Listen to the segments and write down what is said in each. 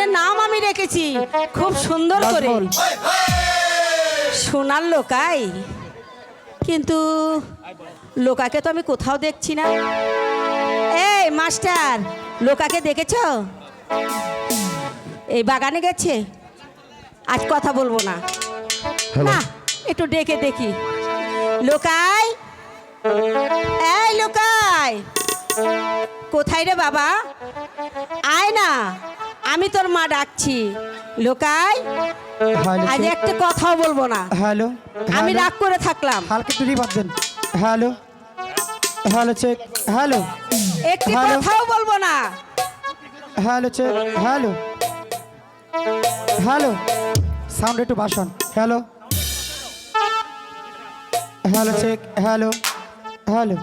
একজনের নাম আমি রেখেছি। খুব সুন্দর করে। সোনার লোকাই। কিন্তু লোকাকে তো আমি কোথাও দেখছি না। এই মাস্টার লোকাকে দেখেছ? এই বাগানে গেছে? আজ কথা বলব না। না একটু ডেকে দেখি। লোকাই? এই লোকাই! কোথায় রে বাবা? আয় না। আমি তোর মা ডাকছি। লোকাই হ্যালো আজ একটা কথাও বলব না। হ্যালো আমি। রাগ করে থাকলাম। হালকা একটু রিভার দেন। Hello hello check hello. একটি কথাও বলব না। Hello check hello. Hello. Sound একটু বাসন। Hello. Hello check hello. Hello.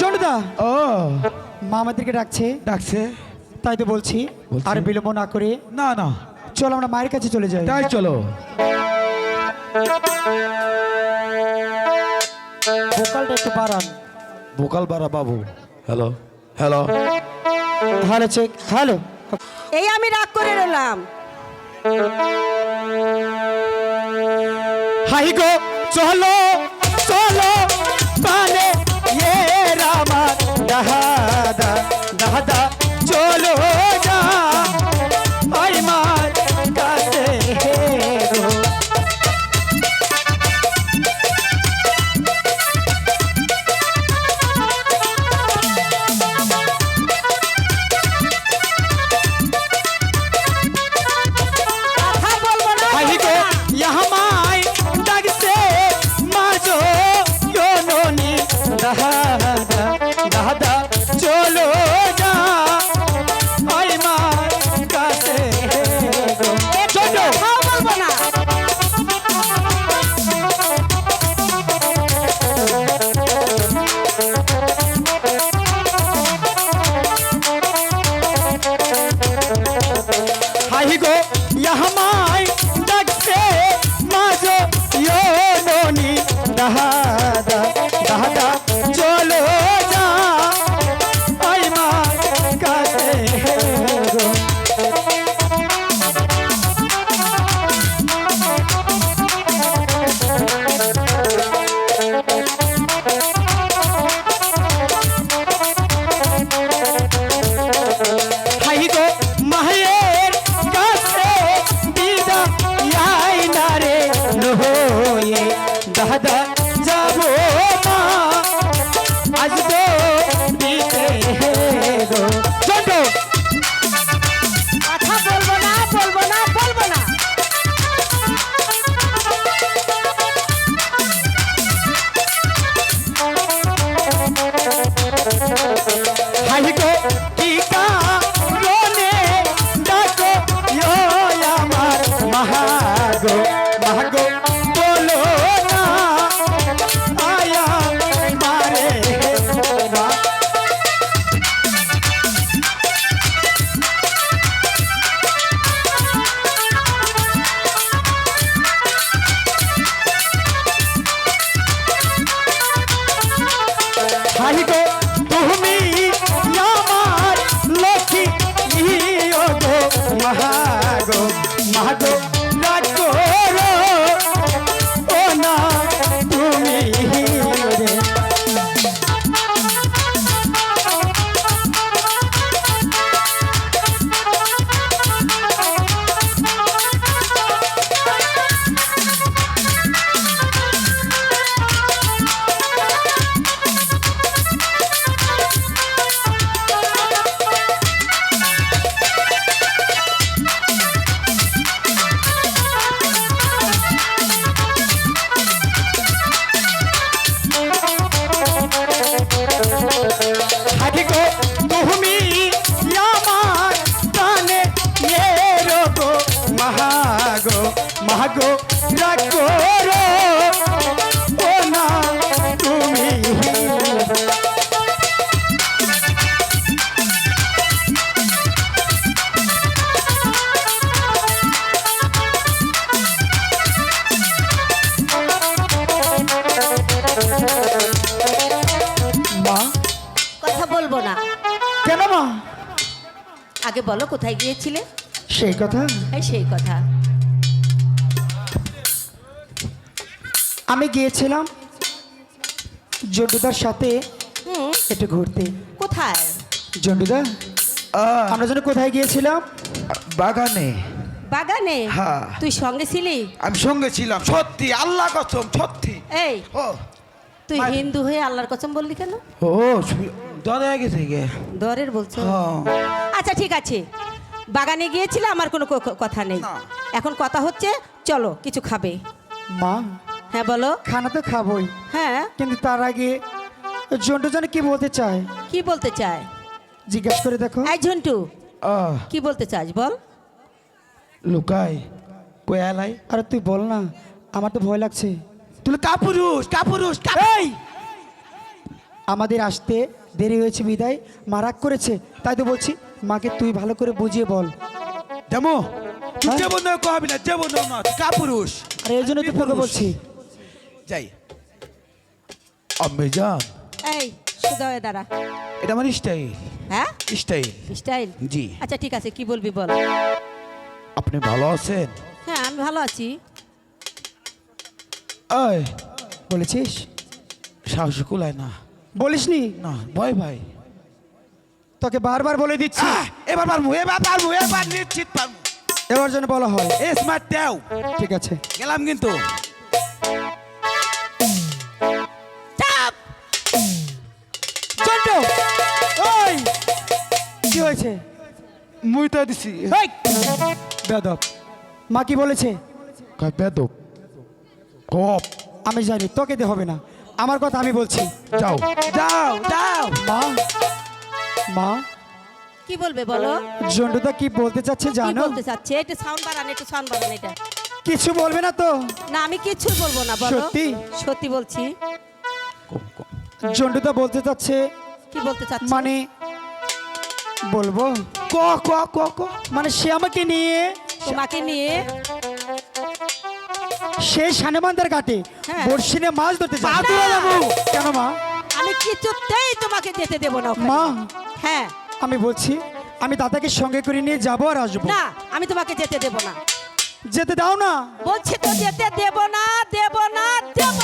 জন্ডুদা। ও। মা আমাদেরকে ডাকছে। ডাকছে। তাই তো বলছি বলছি। আর বিলম্ব না করে। না না। চলো আমরা মায়ের কাছে চলে যাই। তাই চলো। ভোকালটা একটু বাড়ান। ভোকাল বাড়া বাবু। Hello hello. Hello check hello. এই আমি রাগ করে রইলাম। হাই গো চলো। কোথায় গিয়েছিলে? সেই কথা? এই সেই কথা। আমি গিয়েছিলাম জন্টুদার সাথে একটু ঘুরতে। কোথায়? জন্টুদা আহ, আমরা যেন কোথায় গিয়েছিলাম? বাগানে। বাগানে? হ্যাঁ। তুই সঙ্গে ছিলি? আমি সঙ্গে ছিলাম সত্যি আল্লাহ কসম সত্যি। এই ও। তুই হিন্দু হয়ে আল্লাহর কসম বললি কেন? ও দরে গেছে গে দরের বলছো? হ্যাঁ। আচ্ছা ঠিক আছে। বাগানে গিয়েছিলে আমার কোনো ক- কথা নেই। এখন কথা হচ্ছে চলো কিছু খাবে। মা? হ্যাঁ বলো। খানা তো খাবোই। হ্যাঁ। কিন্তু তার আগে জন্টু যেন কি বলতে চায়? কি বলতে চায়? জিজ্ঞেস করে দেখো। এই ঝন্টু কি বলতে চাস বল। লুকাই কই আলাই আরে তুই বল না আমার তো ভয় লাগছে। তুই কাপুরুষ কাপুরুষ এই! আমাদের আসতে দেরি হয়েছে বিদায় মারাক করেছে তাই তো বলছি মাকে তুই ভালো করে বুঝিয়ে বল। দেমো। তুই হ্যাঁ? যেমন নয় কবি না যেমন না তুই কাপুরুষ। আর এই জন্য তো তোকে বলছি। যাই। আম্মে যান এই সুদা হয়ে দাঁড়া। এটা আমার স্টাইল হ্যাঁ? স্টাইল স্টাইল জি। আচ্ছা ঠিক আছে কি বলবি বল? আপনি ভালো আছেন? হ্যাঁ আমি ভালো আছি। ওই বলেছিস? সাহস কুলায় না। বলিসনি? না ভয় ভাই তোকে বারবার বলে দিচ্ছি। এবার পারব এবার পারব এবার নিশ্চিত পারব এবার জন্য বলা হয়। এ স্মার্ট দেও। ঠিক আছে। গেলাম কিন্তু। ওই কি হয়েছে? মুই তো দিছি। এই! বেয়াদব মা কি বলেছে? কয় বেদব? কপ। আমি জানি তোকে দিয়ে হবে না। আমার কথা আমি বলছি। যাও। যাও যাও। মা মা। কি বলবে বলো? জন্টুদা কি বলতে চাচ্ছে কি জানো? বলতে চাচ্ছে? সাউন্ড বাড়ান একটু সাউন্ড বাড়ান এটা। কিছু বলবে না তো? না আমি কিচ্ছু বলব না বলো। সত্যি? সত্যি বলছি। কম বলতে চাচ্ছে কি বলতে চাচ্ছে? মানে বলব? ক ক ক ক। মানে সে আমাকে নিয়ে তোমাকে নিয়ে সেই সানেমান্দার ঘাটে হ্যাঁ। বর্ষিনে মাছ ধরতে যাবে। কেন মা? কিছুতেই তোমাকে যেতে দেব না ওখানে। মা হ্যাঁ। আমি বলছি আমি দাদাকে সঙ্গে করে নিয়ে যাব আর আসব। না আমি তোমাকে যেতে দেব না। যেতে দাও না। বলছি তো যেতে দেব না দেব না দেব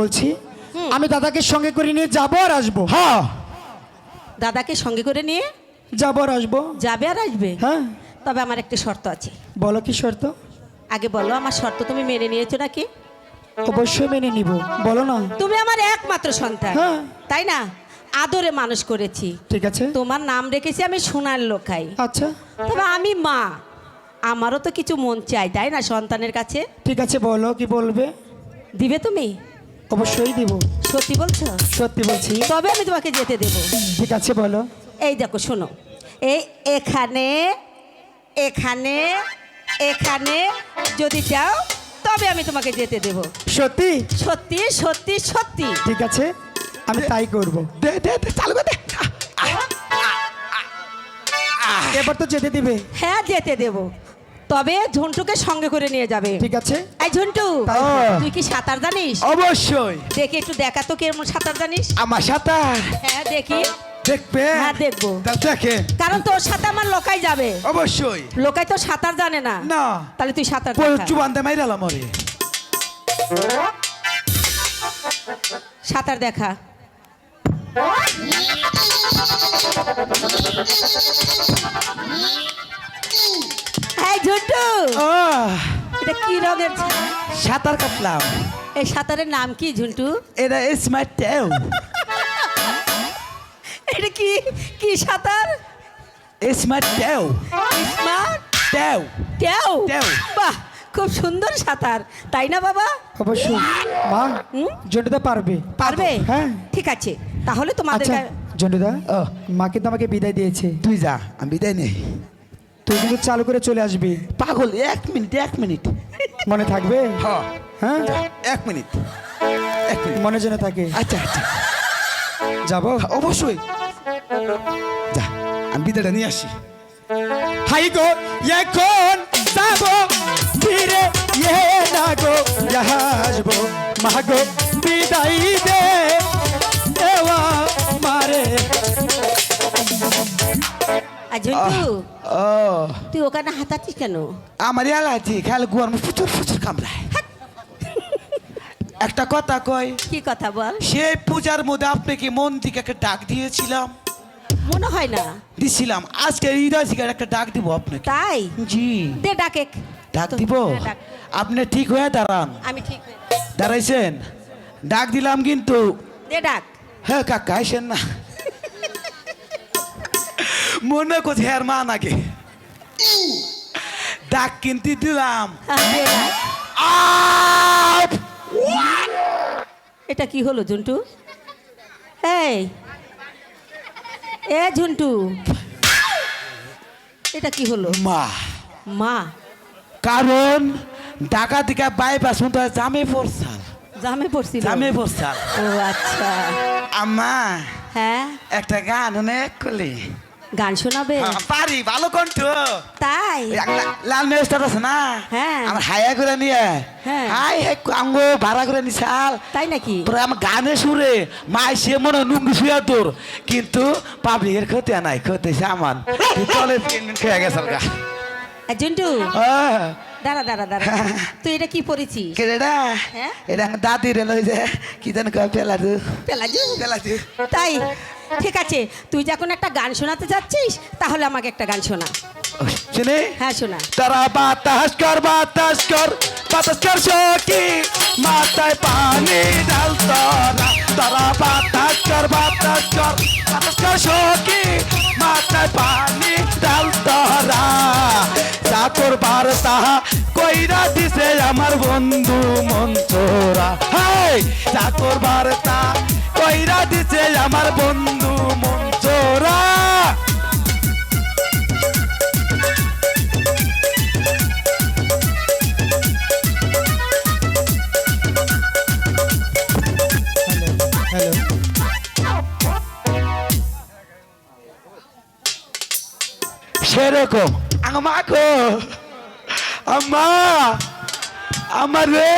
বলছি আমি দাদাকে সঙ্গে করে নিয়ে যাব আর আসব। হ্যাঁ দাদাকে সঙ্গে করে নিয়ে যাব আর আসব। যাবে আর আসবে? হ্যাঁ। তবে আমার একটা শর্ত আছে। বলো কি শর্ত? আগে বলো আমার শর্ত তুমি মেনে নিয়েছো নাকি? অবশ্যই মেনে নিব। বলো না। তুমি আমার একমাত্র সন্তান। হ্যাঁ। তাই না? আদরে মানুষ করেছি। ঠিক আছে। তোমার নাম রেখেছি আমি সোনার লোকাই। আচ্ছা। তবে আমি মা। আমারও তো কিছু মন চাই তাই না সন্তানের কাছে? ঠিক আছে বলো কি বলবে? দিবে তুমি? অবশ্যই দিব। সত্যি বলছো? সত্যি বলছি। তবে আমি তোমাকে যেতে দেব। ঠিক আছে বলো। এই দেখো শোনো। এই এখানে এখানে এখানে যদি চাও তবে আমি তোমাকে যেতে দেব। সত্যি? সত্যি সত্যি সত্যি। ঠিক আছে আমি তাই করব। দে দে দে চালু করে দে। এবার তো যেতে দিবে। হ্যাঁ যেতে দেব। তবে ঝন্টুকে সঙ্গে করে নিয়ে যাবে। ঠিক আছে। এই ঝন্টু তুই। কি সাঁতার জানিস? অবশ্যই। দেখি একটু দেখা তো কেমন সাঁতার জানিস? আমার সাঁতার? হ্যাঁ দেখি। দেখবে? হ্যাঁ দেখব। দেখেন কারণ তোর সাথে আমার লোকাই যাবে। অবশ্যই। লোকাই তো সাঁতার জানে না। না। তাহলে তুই সাঁতার। চুবানতে মাইরালাম ওরে। সাঁতার দেখা। এই ঝন্টু। এটা কি রঙের সাঁতার কাটলাম। এই সাঁতারের নাম কি ঝন্টু? এটা স্মার্ট টেও এটা কি কি সাঁতার? স্মার্ট টেও স্মার্ট টেও টেও টেও। বাহ খুব সুন্দর সাঁতার। তাই না বাবা? অবশ্যই। মা হুম? জন্টুদা পারবে। পারবে? হ্যাঁ। ঠিক আছে। তাহলে তোমাদের আচ্ছা জন্টুদা ও। মা কিন্তু আমাকে বিদায় দিয়েছে। তুই যা আমি বিদায় নেই। তুই কিন্তু চালু করে চলে আসবি। পাগল এক মিনিট এক মিনিট। মনে থাকবে? হ্যাঁ। হ্যাঁ? এক মিনিট। এক মিনিট। মনে যেন থাকে। আচ্ছা আচ্ছা। যাব? অবশ্যই। যা আমি বিদায়টা নিয়ে আসি। হাই গো এখন যাব। ধীরে ইয়ে না গো আসব। মা গো বিদায় দে। দেওয়া মারে। আর ঝন্টু ও তুই ওখানে হাতাচ্ছিস কেন? আমার এলাচি খেয়াল গুয়ার প্রচুর প্রচুর কামড়ায়। একটা কথা কয় কি কথা বল? সেই পূজার মধ্যে আপনাকে মন থেকে একটা ডাক দিয়েছিলাম। মনে হয় না। দিছিলাম আজকে হৃদয় একটা ডাক দিব আপনাকে। তাই? জি। দে ডাকে ডাক দিব? হ্যাঁ, আপনি ঠিক হয়ে দাঁড়ান। আমি ঠিক দাঁড়াইছেন? ডাক দিলাম কিন্তু দে ডাক। হ্যাঁ কাকা আইসেন না। মনে করছে হ্যার মা নাকি? ডাক কিনতে দিলাম। হ্যাঁ, এটা কি হলো ঝন্টু? এই। এ ঝন্টু। এটা কি হলো? মা। মা। কারণ ঢাকা থেকে বাইপাস মতো জামে পড়ছাল জামে পড়ছিল জামে পড়ছাল ও আচ্ছা। আম্মা হ্যাঁ? একটা গান অনেক করলি। গান শোনাবে হ্যাঁ, পারি ভালো কণ্ঠ। তাই? লাল মেস্টার আছে না? হ্যাঁ। আমার হায়া করে নিয়ে। হ্যাঁ। হাই হাই আঙ্গো ভাড়া করে নিছাল তাই নাকি? তোরা আমার গানে সুরে। মাই সে মনে নুঙ্গি শুয়া তোর। কিন্তু পাবলিকের ক্ষতি নাই ক্ষতি সামান। তুই চলে খেয়ে গেছাল গা। আহ, দাঁড়া দাঁড়া দাঁড়া। তুই এটা কি রে এটা? হ্যাঁ? এটা দাদি রে লই যে কি জানি কয় পেলাজু পেলাজু পেলাজু তাই? ঠিক আছে তুই যখন একটা গান শোনাতে যাচ্ছিস তাহলে আমাকে একটা গান শোনা। শুনে? হ্যাঁ শোনা। তারা বাতাস কর বাতাস কর বাতাস কর সখি। মাথায় পানি ঢাল তোরা তারা বাতাস কর বাতাস কর বাতাস কর সখি। মাথায় পানি ঢাল তোরা চাকর বার্তা কইরা দিছে আমার বন্ধু মন্তরা হাই চাকর বার্তা। কইরা দিছে আমার বন্ধু মন্তরা সেরকম। আমাকো। আম্মা আমার রে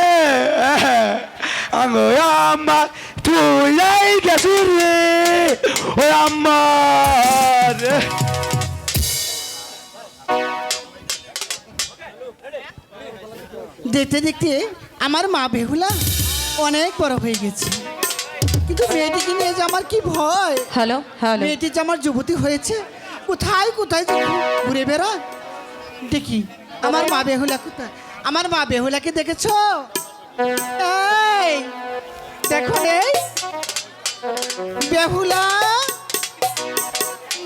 আঙ্গো আম্মা তুই এই গেছু রে ও আমার দেখতে দেখতে আমার মা বেহুলা অনেক বড় হয়ে গেছি। কিন্তু মেয়েটিকে নিয়ে যে আমার কি ভয়? Hello hello. মেয়েটি যে আমার যুবতী হয়েছে কোথায় কোথায় ঘুরে বেড়া দেখি। আমার মা বেহুলা কোথায়? আমার মা বেহুলাকে দেখেছ? দেখো বেহুলা?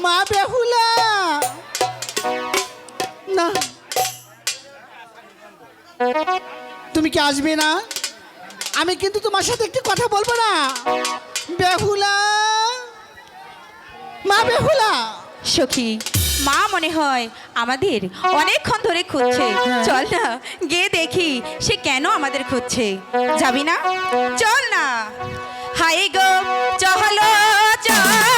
মা বেহুলা? না। তুমি কি আসবে না? আমি কিন্তু তোমার সাথে একটি কথা বলব না। বেহুলা? মা বেহুলা? সখী মা মনে হয় আমাদের অনেকক্ষণ ধরে খুঁজছে। চল না, গিয়ে দেখি সে কেন আমাদের খুঁজছে। যাবি না? চল না। হাই গো চলো চলো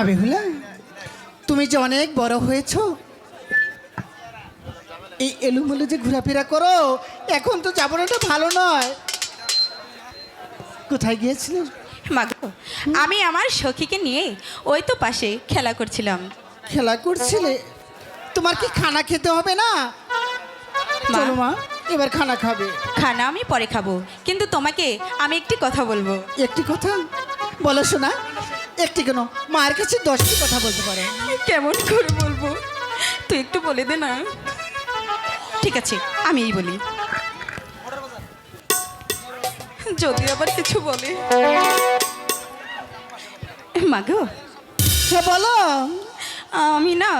মা বেহুলা তুমি যে অনেক বড় হয়েছ। এই এলুমেলু যে ঘোরাফেরা করো এখন তো যাবনাটা ভালো নয়। কোথায় গিয়েছিলে? মাগো আমি আমার সখীকে নিয়ে ওই তো পাশে খেলা করছিলাম। খেলা করছিলে? তোমার কি খানা খেতে হবে না। চলো মা এবার খানা খাবে। খানা আমি পরে খাব কিন্তু তোমাকে আমি একটি কথা বলব। একটি কথা? বলো শোনা একটি কেন? মায়ের কাছে দশটি কথা বলতে পারে। কেমন করে বলব? তুই একটু বলে দে না। ঠিক আছে আমিই বলি। যদি আবার কিছু বলে। মাগো হ্যাঁ বলো। আমি না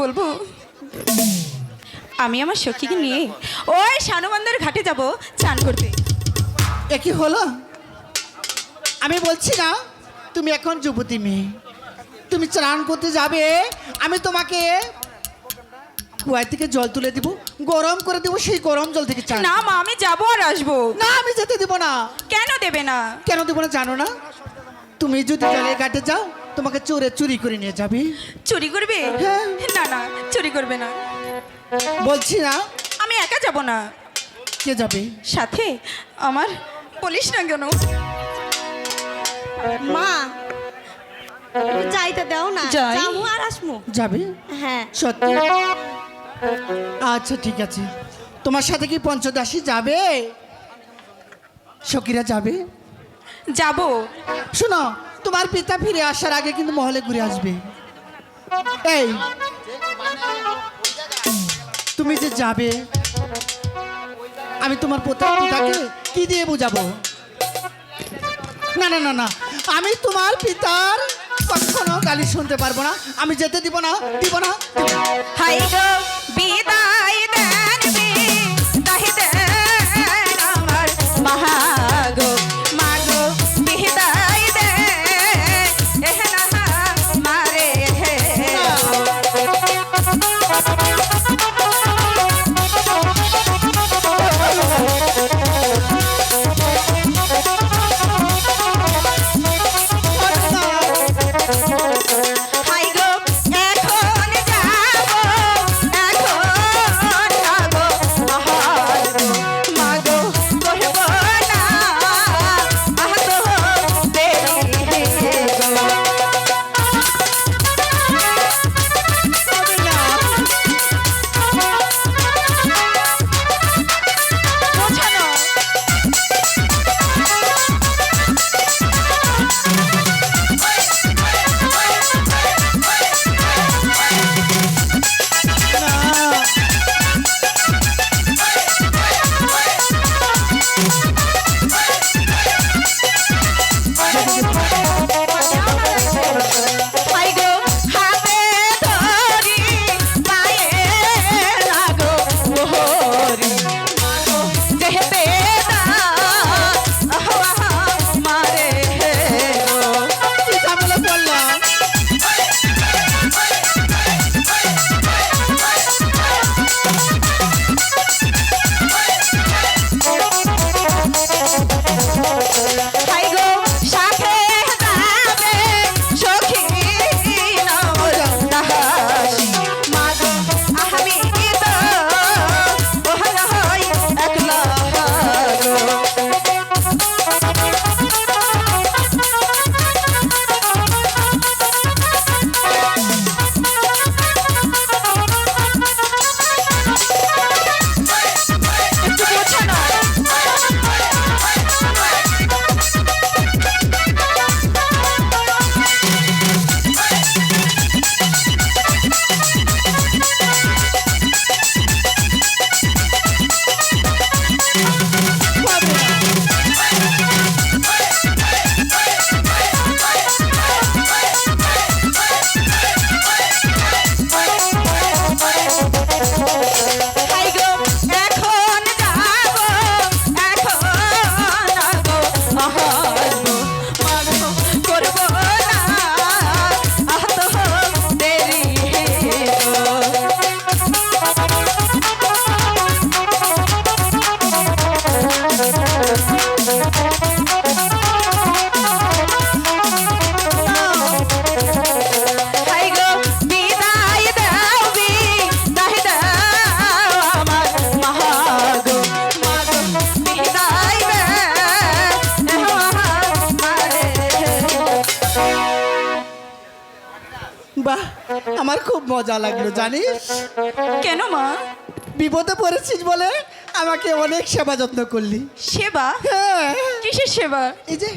বলব আমি আমার সখীকে নিয়ে ওই শানুবন্দের ঘাটে যাব চান করতে। এ কি হলো? আমি বলছি না তুমি এখন যুবতী মেয়ে। তুমি স্নান করতে যাবে আমি তোমাকে কুয়ার থেকে জল তুলে দিব গরম করে দিব সেই গরম জল থেকে চান না মা আমি যাব আর আসব। না আমি যেতে দিব না। কেন দেবে না? কেন দেবো না জানো না? তুমি যদি জলের ঘাটে যাও তোমাকে চোরে চুরি করে নিয়ে যাবে। চুরি করবে? হ্যাঁ। না না চুরি করবে না। বলছি না। আমি একা যাব না। কে যাবে? সাথে আমার বলিস না কেন? মা যাইতে দাও না। যাই। যামু আর আসমু। যাবে? হ্যাঁ। সত্যি? আচ্ছা ঠিক আছে। তোমার সাথে কি পঞ্চদাসী যাবে? সখীরা যাবে? যাব। শোনো তোমার পিতা ফিরে আসার আগে কিন্তু মহলে ঘুরে আসবে। এই তুমি যে যাবে আমি তোমার পোতা পিতাকে কি দিয়ে বুঝাবো? না না না না। আমি তোমার পিতার কখনো গালি শুনতে পারব না আমি যেতে দিব না দিব না। হাই মজা লাগল জানিস? কেন মা? বিপদে পড়েছিস বলে আমাকে অনেক সেবা যত্ন করলি। সেবা? হ্যাঁ। কিসের সেবা? এই যে